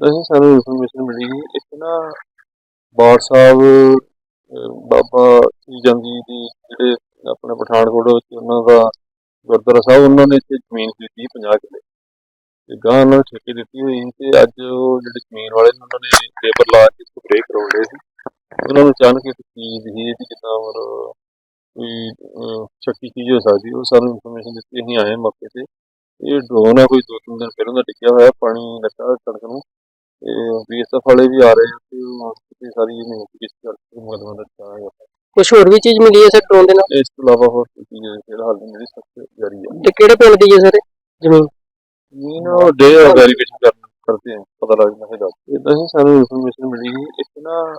ਇਦਾਂ ਹੀ ਸਾਨੂੰ ਇਨਫੋਰਮੇਸ਼ਨ ਮਿਲੀ ਇੱਥੇ ਨਾ ਬਾੜ ਸਾਹਿਬ ਅਹ, ਬਾਬਾ ਜੀ ਦੀ ਜਿਹੜੇ ਆਪਣੇ ਪਠਾਨਕੋਟ ਵਿੱਚ ਉਹਨਾਂ ਦਾ ਗੁਰਦੁਆਰਾ ਸਾਹਿਬ ਉਹਨਾਂ ਨੇ ਇੱਥੇ ਜ਼ਮੀਨ ਖਰੀਦੀ 50 ਕਿੱਲੇ। ਤੇ ਗਾਂ ਉਹਨਾਂ ਨੂੰ ਠੇਕੇ ਦਿੱਤੀ ਹੋਈ ਸੀ ਤੇ ਅੱਜ ਉਹ ਜਿਹੜੇ ਜ਼ਮੀਨ ਵਾਲੇ ਨੇ ਉਹਨਾਂ ਨੇ ਲੇਬਰ ਲਾ ਕੇ ਸਪਰੇਅ ਕਰਾਉਣ ਡਏ ਸੀ। ਉਹਨਾਂ ਨੂੰ ਅਚਾਨਕ ਇੱਕ ਚੀਜ਼ ਹੀ ਇਹਦੀ ਜਿੱਦਾਂ ਮਤਲਬ ਕੋਈ ਅਹ, ਸ਼ੱਕੀ ਚੀਜ਼ ਹੋ ਸਕਦੀ ਉਹ ਸਾਨੂੰ ਇਨਫੋਰਮੇਸ਼ਨ ਦਿੱਤੀ ਅਸੀਂ ਆਏ ਮੌਕੇ ਤੇ। ਇਹ ਡਰੋਨ ਆ ਕੋਈ ਦੋ ਤਿੰਨ ਦਿਨ ਪਹਿਲਾਂ ਦਾ ਡਿੱਗਿਆ ਹੋਇਆ ਪਾਣੀ ਲੱਗਾ ਕਣਕ ਨੂੰ। ਬੀਐਸਐਫ ਵਾਲੇ ਵੀ ਆ ਰਹੇ ਆ ਤੇ ਉਹ ਤੇ ਸਾਰੀ ਇਹਨੂੰ ਕਿਸ ਕਰਕੇ ਮੁਕਦਮਾ ਦਰਜ ਹੈ ਕੁਝ ਹੋਰ ਵੀ ਚੀਜ਼ ਮਿਲੀ ਹੈ ਸਰ ਡਰੋਨ ਦੇ ਨਾਲ? ਇਸ ਤੋਂ ਇਲਾਵਾ ਹੋਰ ਕੋਈ ਚੀਜ਼ ਫਿਲਹਾਲ ਨਹੀਂ ਮਿਲੀ ਸਖਤ ਜਾਰੀ ਹੈ। ਤੇ ਕਿਹੜੇ ਪਿੰਡ ਦੀ ਹੈ ਸਰ ਜ਼ਮੀਨ? ਜ਼ਮੀਨ ਉਹ ਡੇ ਵੈਰੀਫਿਕੇਸ਼ਨ ਕਰਨ ਕਰਦੇ ਆ ਪਤਾ ਲੱਗ ਜਾਂਦਾ ਹੈਗਾ ਇਦਾਂ ਹੀ ਸਾਨੂੰ ਇਨਫੋਰਮੇਸ਼ਨ ਮਿਲੀ ਸੀ। ਇੱਕ ਨਾ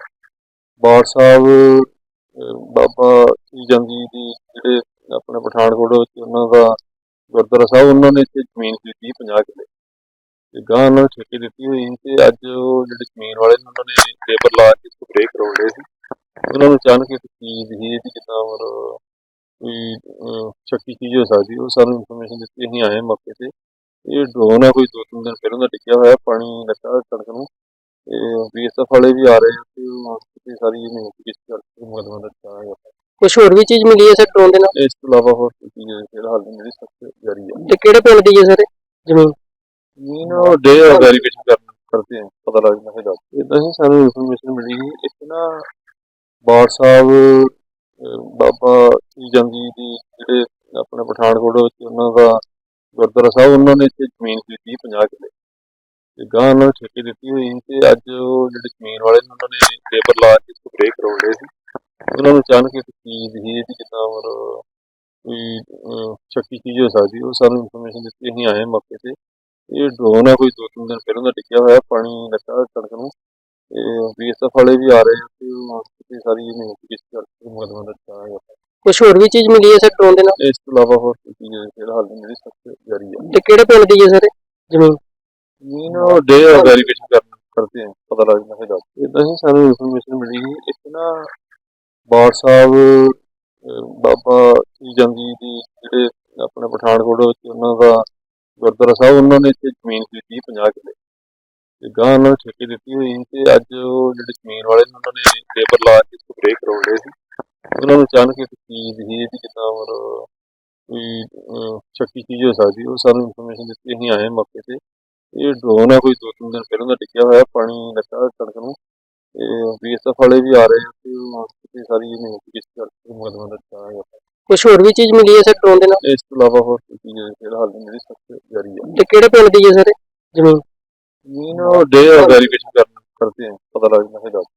ਬਾੜ ਸਾਹਿਬ ਬਾਬਾ ਜੰਗੀ ਦੀ ਜਿਹੜੇ ਆਪਣੇ ਪਠਾਨਕੋਟ ਵਿੱਚ ਉਹਨਾਂ ਦਾ ਗੁਰਦੁਆਰਾ ਸਾਹਿਬ ਉਹਨਾਂ ਨੇ ਇੱਥੇ ਜ਼ਮੀਨ ਖਰੀਦੀ 50 ਕਿੱਲੇ ਤੇ ਗਾਂ ਉਹਨਾਂ ਨੂੰ ਠੇਕੇ ਦਿੱਤੀ ਹੋਈ ਸੀ ਤੇ ਅੱਜ ਉਹ ਜਿਹੜੇ ਜ਼ਮੀਨ ਵਾਲੇ ਨੇ ਉਹਨਾਂ ਨੇ ਲੇਬਰ ਲਾ ਕੇ ਸਪਰੇਅ ਕਰਾਉਣ ਡਏ ਸੀ। ਉਹਨਾਂ ਨੂੰ ਅਚਾਨਕ ਇੱਕ ਚੀਜ਼ ਸੀ ਇਹਦੀ ਜਿੱਦਾਂ ਮਤਲਬ ਕੋਈ ਸ਼ੱਕੀ ਚੀਜ਼ ਹੋ ਸਕਦੀ ਉਹ ਸਾਨੂੰ ਇਨਫੋਰਮੇਸ਼ਨ ਦਿੱਤੀ ਅਸੀਂ ਆਏ ਮੌਕੇ ਤੇ। ਇਹ ਡਰੋਨ ਆ ਕੋਈ ਦੋ ਤਿੰਨ ਦਿਨ ਪਹਿਲਾਂ ਦਾ ਡਿੱਗਿਆ ਹੋਇਆ ਪਾਣੀ ਲੱਗਾ ਸੜਕ ਨੂੰ। ਤੇ ਬੀਐਸਐਫ ਵਾਲੇ ਵੀ ਆ ਰਹੇ ਆ ਤੇ ਉਹ ਸਾਰੀ ਇਹਨੂੰ ਕਿਸ ਕਰਕੇ ਮੁਕਦਮਾ ਹੈ ਕੁਝ ਹੋਰ ਵੀ ਚੀਜ਼ ਮਿਲੀ ਹੈ ਸਰ ਡਰੋਨ ਦੇ ਨਾਲ? ਇਸ ਤੋਂ ਇਲਾਵਾ ਹੋਰ ਚੀਜ਼ ਫਿਲਹਾਲ ਨਹੀਂ ਮਿਲੀ ਸਖਤ ਜਾਰੀ ਹੈ ਤੇ ਕਿਹੜੇ ਪਿੰਡ ਦੀ ਹੈ ਸਰ ਜ਼ਮੀਨ? ਜ਼ਮੀਨ ਉਹ ਡੇ ਵੈਰੀਫਿਕੇਸ਼ਨ ਕਰਨ ਕਰਦੇ ਆ ਪਤਾ ਲੱਗ ਜਾਂਦਾ ਹੈਗਾ ਇਦਾਂ ਹੀ ਸਾਨੂੰ ਇਨਫੋਰਮੇਸ਼ਨ ਮਿਲੀ ਸੀ ਬਾੜ ਸਾਹਿਬ ਅਹ, ਬਾਬਾ ਜੀ ਦੀ ਜਿਹੜੇ ਆਪਣੇ ਪਠਾਨਕੋਟ ਵਿੱਚ ਉਹਨਾਂ ਦਾ ਗੁਰਦੁਆਰਾ ਸਾਹਿਬ ਉਹਨਾਂ ਨੇ ਇੱਥੇ ਜ਼ਮੀਨ ਖਰੀਦੀ 50 ਕਿੱਲੇ। ਤੇ ਗਾਂ ਉਹਨਾਂ ਨੂੰ ਠੇਕੇ ਦਿੱਤੀ ਹੋਈ ਤੇ ਅੱਜ ਉਹ ਜਿਹੜੇ ਜ਼ਮੀਨ ਵਾਲੇ ਨੇ ਉਹਨਾਂ ਨੇ ਲੇਬਰ ਲਾ ਕੇ ਸਪਰੇਅ ਕਰਾਉਣ ਡਏ ਸੀ। ਉਹਨਾਂ ਨੂੰ ਅਚਾਨਕ ਇੱਕ ਚੀਜ਼ ਹੀ ਇਹਦੀ ਜਿੱਦਾਂ ਮਤਲਬ ਕੋਈ ਅਹ, ਸ਼ੱਕੀ ਚੀਜ਼ ਹੋ ਸਕਦੀ ਉਹ ਸਾਨੂੰ ਇਨਫੋਰਮੇਸ਼ਨ ਦਿੱਤੀ ਅਸੀਂ ਆਏ ਮੌਕੇ ਤੇ। ਇਹ ਡਰੋਨ ਆ ਕੋਈ ਦੋ ਤਿੰਨ ਦਿਨ ਪਹਿਲਾਂ ਦਾ ਡਿੱਗਿਆ ਹੋਇਆ ਪਾਣੀ ਲੱਗਾ ਸੜਕ ਨੂੰ। ਤੇ ਬੀਐਸਐਫ ਵਾਲੇ ਵੀ ਆ ਰਹੇ ਆ ਤੇ ਉਹ ਤੇ ਸਾਰੀ ਇਹਨੂੰ ਕਿਸ ਕਰਕੇ ਮੁਕਦਮਾ ਦਰਜ ਹੈ ਕੁਝ ਹੋਰ ਵੀ ਚੀਜ਼ ਮਿਲੀ ਹੈ ਸਰ ਡਰੋਨ ਦੇ ਨਾਲ? ਇਸ ਤੋਂ ਇਲਾਵਾ ਹੋਰ ਚੀਜ਼ ਫਿਲਹਾਲ ਨਹੀਂ ਮਿਲੀ ਸਖਤ ਜਾਰੀ ਹੈ ਤੇ ਕਿਹੜੇ ਪਿੰਡ ਦੀ ਹੈ ਸਰ ਜ਼ਮੀਨ? ਜ਼ਮੀਨ ਉਹ ਡੇ ਵੈਰੀਫਿਕੇਸ਼ਨ ਕਰਨ ਕਰਦੇ ਆ ਪਤਾ ਲੱਗ ਜਾਂਦਾ ਹੈਗਾ ਇਦਾਂ ਹੀ ਸਾਨੂੰ ਇਨਫੋਰਮੇਸ਼ਨ ਮਿਲੀ ਇੱਕ ਨਾ ਬਾੜ ਸਾਹਿਬ ਬਾਬਾ ਜੰਗੀ ਦੀ ਜਿਹੜੇ ਆਪਣੇ ਪਠਾਨਕੋਟ ਵਿੱਚ ਉਹਨਾਂ ਦਾ ਗੁਰਦੁਆਰਾ ਸਾਹਿਬ ਉਹਨਾਂ ਨੇ ਇੱਥੇ ਜ਼ਮੀਨ ਖਰੀਦੀ 50 ਕਿੱਲੇ ਤੇ ਗਾਂ ਉਹਨਾਂ ਨੂੰ ਠੇਕੇ ਦਿੱਤੀ ਹੋਈ ਸੀ ਤੇ ਅੱਜ ਉਹ ਜਿਹੜੇ ਜ਼ਮੀਨ ਵਾਲੇ ਨੇ ਉਹਨਾਂ ਨੇ ਲੇਬਰ ਲਾ ਕੇ ਸਪਰੇਅ ਕਰਾਉਣ ਡਏ ਸੀ। ਉਹਨਾਂ ਨੂੰ ਅਚਾਨਕ ਇੱਕ ਚੀਜ਼ ਸੀ ਇਹਦੀ ਜਿੱਦਾਂ ਮਤਲਬ ਕੋਈ ਅਹ, ਸ਼ੱਕੀ ਚੀਜ਼ ਹੋ ਸਕਦੀ ਉਹ ਸਾਨੂੰ ਇਨਫੋਰਮੇਸ਼ਨ ਦਿੱਤੀ ਅਸੀਂ ਆਏ ਮੌਕੇ ਤੇ। ਇਹ ਡਰੋਨ ਆ ਕੋਈ ਦੋ ਤਿੰਨ ਦਿਨ ਪਹਿਲਾਂ ਦਾ ਡਿੱਗਿਆ ਹੋਇਆ ਪਾਣੀ ਲੱਗਾ ਸੜਕ ਨੂੰ। ਤੇ ਬੀਐਸਐਫ ਵਾਲੇ ਵੀ ਆ ਰਹੇ ਆ ਤੇ ਉਹ ਤੇ ਸਾਰੀ ਇਹਨੂੰ ਕਿਸ ਕਰਕੇ ਮੁਕਦਮਾ ਦਰਜ ਹੈ ਕੁਝ ਹੋਰ ਵੀ ਚੀਜ਼ ਮਿਲੀ ਹੈ ਸਰ ਡਰੋਨ ਦੇ ਨਾਲ? ਇਸ ਤੋਂ ਇਲਾਵਾ ਹੋਰ ਕੋਈ ਚੀਜ਼ ਫਿਲਹਾਲ ਨਹੀਂ ਮਿਲੀ ਸਖਤ ਜਾਰੀ ਹੈ। ਤੇ ਕਿਹੜੇ ਪਿੰਡ ਦੀ ਹੈ ਸਰ ਜ਼ਮੀਨ? ਜ਼ਮੀਨ ਉਹ ਡੇ ਵੈਰੀਫਿਕੇਸ਼ਨ ਕਰਨ ਕਰਦੇ ਆ ਪਤਾ ਲੱਗ ਜਾਂਦਾ ਹੈਗਾ